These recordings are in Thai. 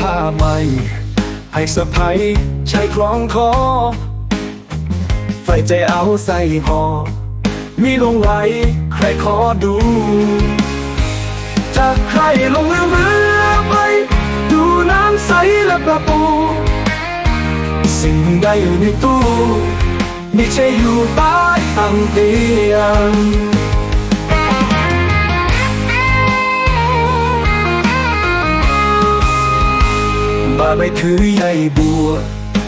ผ้าใหม่ ให้สะพายใช้คล้องคอไฟใจเอาใส่หอ มีลงไหลใครขอดู จากใครลงเรือเรือไป ดูน้ำใสและประปู สิ่งใดอยู่ในตู้ไม่ใช่อยู่ใต้ตังเตียง ไม่ถือใยบัว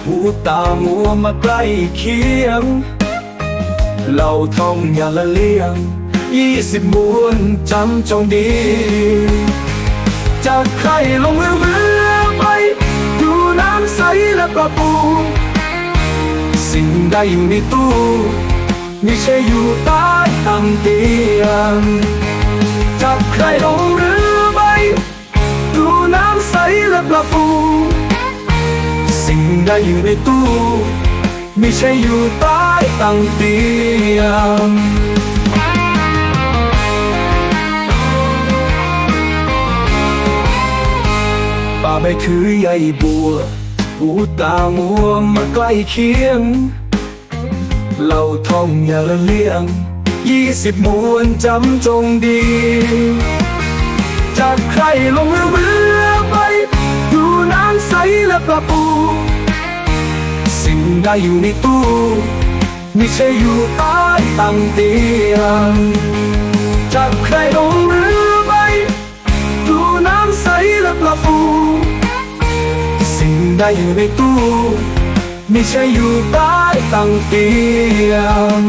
หูตามัวมาใกล้เคียง เราท่องอย่าละเลี่ยง ยี่สิบมวนจำจงดี จากใครลงเรือเรือไป ดูน้ำใสและประปูสิ่งใดอยู่ในตู้ไม่ใช่อยู่ใต้ตังเตียง จากใครลงเรือ และประปูสิ่งใดอยู่ในตู้ ไม่ใช่อยู่ใต้ตังเตียงป่าใบคือใยบัวหูตามัวมาใกล้เคียง เราท่องอย่าละเลียงยี่สิบมวนจำจงดี จากใครลงเรือ รือไปดูน้ำใสและประปู สิ่งใดอยู่ในตู้ไม่ใช่อยู่ใต้ตังเตียงจากใครลงเรือไปดูน้ำใสและประปูสิ่งใดอยู่ในตู้ไม่ใช่อยู่ใต้ตังเตียง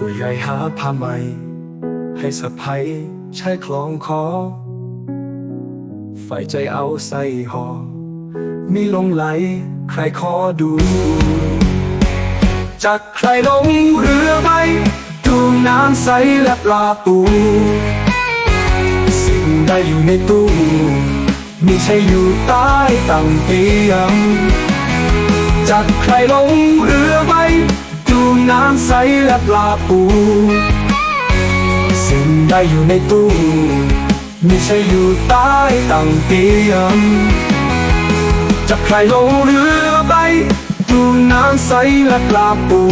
ผู้ใหญ่หาผ้าใหม่ ให้สะพายใช้คล้องคอไฟใจเอาใส่หอมีลงไหล ใครขอดู จากใครลงเรือไปดูน้ำใสและปลาปู สิ่งใดอยู่ในตู้ไม่ใช่อยู่ใต้ตังเตียงจากใครลงเรือไป น้ำใสและปลาปู สิ่งใดอยู่ในตู้ไม่ใช่อยู่ใต้ตังเตียงจะใครลงเรือไปดูน้ำใสและปลาปู